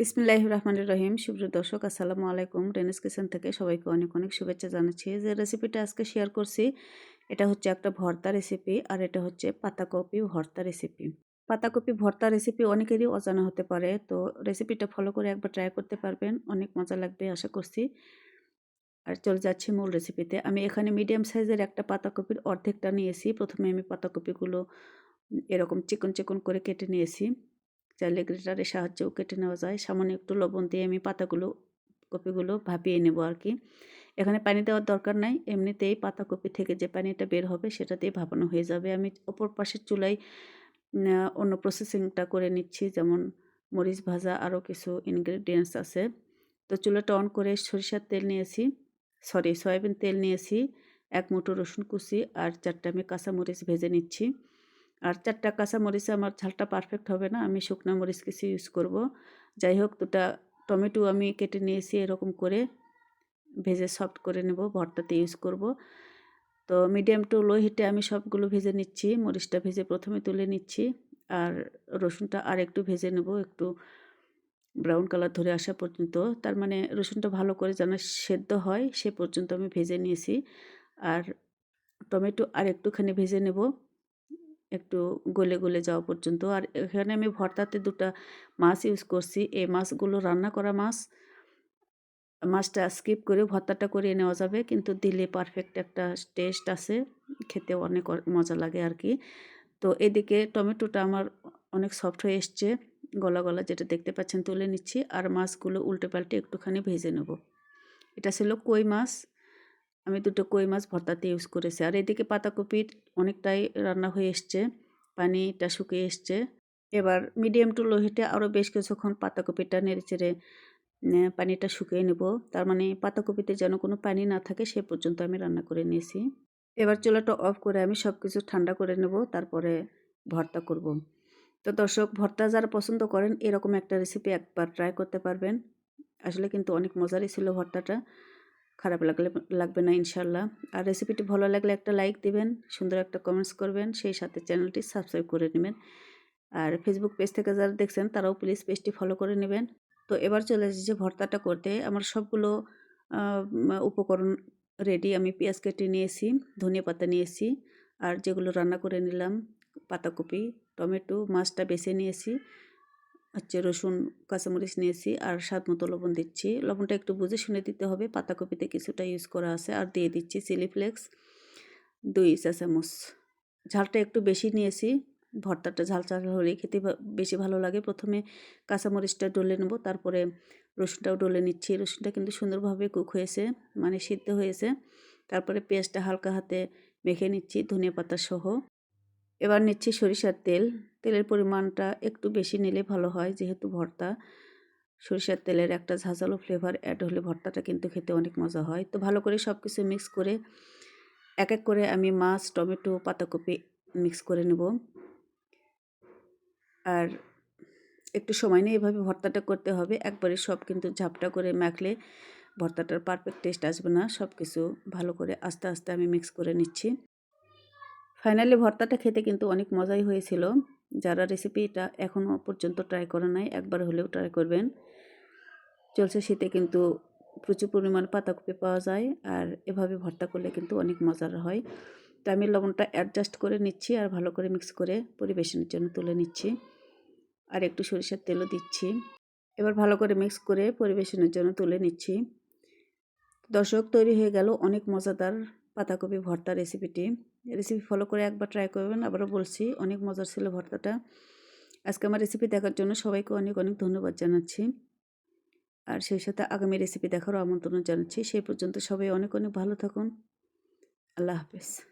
বিসমিল্লাহ রহমান রহিম সুপ্রিয় দর্শক, আসসালামু আলাইকুম। রেনেস কিচেন থেকে সবাইকে অনেক অনেক শুভেচ্ছা জানাচ্ছি। যে রেসিপিটা আজকে শেয়ার করছি, এটা হচ্ছে একটা ভর্তা রেসিপি আর এটা হচ্ছে পাতাকপি ভর্তা রেসিপি পাতাকপি ভর্তা রেসিপি অনেকেরই অজানা হতে পারে, তো রেসিপিটা ফলো করে একবার ট্রাই করতে পারবেন। অনেক মজা লাগবে, আশা করছি। আর চলে যাচ্ছি মূল রেসিপিতে আমি এখানে মিডিয়াম সাইজের একটা পাতাকপির অর্ধেকটা নিয়েছি। প্রথমে আমি পাতাকপিগুলো এরকম চিকন চিকন করে কেটে নিয়েছি। চাইলে গ্রেটারের সাহায্যেও কেটে নেওয়া যায়। সামান্য একটু লবণ দিয়ে আমি পাতাগুলো, কপিগুলো ভাপিয়ে নেব আর কি এখানে পানি দেওয়ার দরকার নাই। এমনিতেই পাতাকপি থেকে যে পানিটা বের হবে সেটা দিয়ে ভাপানো হয়ে যাবে। আমি অপর পাশের চুলায় অন্য প্রসেসিংটা করে নিচ্ছি। যেমন মরিচ ভাজা আরও কিছু ইনগ্রেডিয়েন্টস আছে। তো চুলাটা অন করে সরিষার তেল নিয়েছি। সরি সয়াবিন তেল নিয়েছি, এক মুঠো রসুন কুচি আর চারটা আমি কাঁচামরিচ ভেজে নিচ্ছি। আর চারটা কাঁচা মরিচে আমার ঝালটা পারফেক্ট হবে না, আমি শুকনো মরিচ কিছু ইউজ করব। যাই হোক, দুটা টমেটো আমি কেটে নিয়েছি এরকম করে, ভেজে সফট করে নেব, ভর্তাতে ইউজ করব। তো মিডিয়াম টু লো হিটে আমি সবগুলো ভেজে নিচ্ছি, মরিচটা ভেজে প্রথমে তুলে নিচ্ছি, আর রসুনটা আর একটু ভেজে নেব, একটু ব্রাউন কালার ধরে আসা পর্যন্ত। তার মানে রসুনটা ভালো করে যেন সেদ্ধ হয়, সে পর্যন্ত আমি ভেজে নিয়েছি। আর টমেটো আর একটুখানি ভেজে নেব। একটু গলে গলে যাওয়া পর্যন্ত। আর এখানে আমি ভর্তাতে দুটা মাছ ইউজ করছি। এই মাছগুলো রান্না করা মাছ, মাছটা স্কিপ করে ভর্তাটা করে নেওয়া যাবে। কিন্তু দিলে পারফেক্ট একটা টেস্ট আছে। খেতে অনেক মজা লাগে আর কি তো এদিকে টমেটোটা আমার অনেক সফট হয়ে এসছে। গলা গলা যেটা দেখতে পাচ্ছেন তুলে নিচ্ছি। আর মাছগুলো উল্টে পাল্টে একটুখানি ভেজে নেব। এটা ছিল কই মাছ? আমি দুটো কই মাছ ভর্তাতে ইউজ করেছি। আর এদিকে পাতাকপির অনেকটাই রান্না হয়ে এসছে, পানিটা শুকিয়ে এসছে। এবার মিডিয়াম টু লো হিটে আরও বেশ কিছুক্ষণ পাতাকপিটা নেড়ে চেড়ে পানিটা শুকিয়ে নেব। তার মানে পাতাকপিতে যেন কোনো পানি না থাকে সে পর্যন্ত আমি রান্না করে নিয়েছি। এবার চুলাটা অফ করে আমি সব কিছু ঠান্ডা করে নেব, তারপরে ভর্তা করব। তো দর্শক, ভর্তা যারা পছন্দ করেন এরকম একটা রেসিপি একবার ট্রাই করতে পারবেন। আসলে কিন্তু অনেক মজারই ছিল ভর্তাটা। খারাপ লাগলে, লাগবে না, ইনশাল্লাহ। আর রেসিপিটি ভালো লাগলে একটা লাইক দিবেন, সুন্দর একটা কমেন্টস করবেন, সেই সাথে চ্যানেলটি সাবস্ক্রাইব করে নেবেন। আর ফেসবুক পেজ থেকে যারা দেখছেন, তারাও প্লিজ পেজটি ফলো করে নেবেন। তো এবার চলে এসেছে ভর্তাটা করতে। আমার সবগুলো উপকরণ রেডি আমি পেঁয়াজ কেটে নিয়েছি, ধনিয়া পাতা নিয়েছি, আর যেগুলো রান্না করে নিলাম, পাতাকপি, টমেটো, মাছটা বেছে নিয়েছি। হচ্ছে রসুন, কাঁচামরিচ নিয়েছি আর স্বাদ মতো লবণ দিচ্ছি। লবণটা একটু বুঝে শুনে দিতে হবে। পাতাকপিতে কিছুটা ইউজ করা আছে। আর দিয়ে দিচ্ছি চিলি ফ্লেক্স দুই চা চামচ ঝালটা একটু বেশি নিয়েছি। ভর্তাটা ঝাল ঝাল হলে খেতে বেশি ভালো লাগে। প্রথমে কাঁচামরিচটা ডলে নেব, তারপরে রসুনটাও ডলে নিচ্ছি। রসুনটা কিন্তু সুন্দরভাবে কুক হয়েছে মানে সিদ্ধ হয়েছে। তারপরে পেঁয়াজটা হালকা হাতে মেখে নিচ্ছি, ধনিয়া পাতা সহ। এবার নিচ্ছি সরিষার তেল। তেলের পরিমাণটা একটু বেশি নিলে ভালো হয়, যেহেতু ভর্তা। সরিষার তেলের একটা ঝাঁঝালো ফ্লেভার অ্যাড হলে ভর্তাটা কিন্তু খেতে অনেক মজা হয়। তো ভালো করে সব কিছু মিক্স করে এক এক করে আমি মাছ, টমেটো, পাতাকপি মিক্স করে নেব। আর একটু সময় নিয়ে এভাবে ভর্তাটা করতে হবে। একবারে সব কিন্তু ঝাপটা করে মাখলে ভর্তাটার পারফেক্ট টেস্ট আসবে না। সব কিছু ভালো করে আস্তে আস্তে আমি মিক্স করে নিচ্ছি। ফাইনালি ভর্তাটা খেতে কিন্তু অনেক মজাই হয়েছিল। যারা রেসিপিটা এখনও পর্যন্ত ট্রাই করে নাই, একবার হলেও ট্রাই করবেন। চলছে শীতে কিন্তু প্রচুর পরিমাণ পাতাকপি পাওয়া যায়, আর এভাবে ভর্তা করলে কিন্তু অনেক মজার হয়। তো আমি লবণটা অ্যাডজাস্ট করে নিচ্ছি আর ভালো করে মিক্স করে পরিবেশনের জন্য তুলে নিচ্ছি। আর একটু সরিষার তেলও দিচ্ছি। এবার ভালো করে মিক্স করে পরিবেশনের জন্য তুলে নিচ্ছি। দর্শক, তৈরি হয়ে গেল অনেক মজাদার পাতাকপি ভর্তা রেসিপিটি রেসিপি ফলো করে একবার ট্রাই করবেন। আবারও বলছি, অনেক মজার ছিল ভর্তাটা। আজকে আমার রেসিপি দেখার জন্য সবাইকে অনেক অনেক ধন্যবাদ জানাচ্ছি। আর সেই সাথে আগামী রেসিপি দেখারও আমন্ত্রণ জানাচ্ছি। সেই পর্যন্ত সবাই অনেক অনেক ভালো থাকুন। আল্লাহ হাফেজ।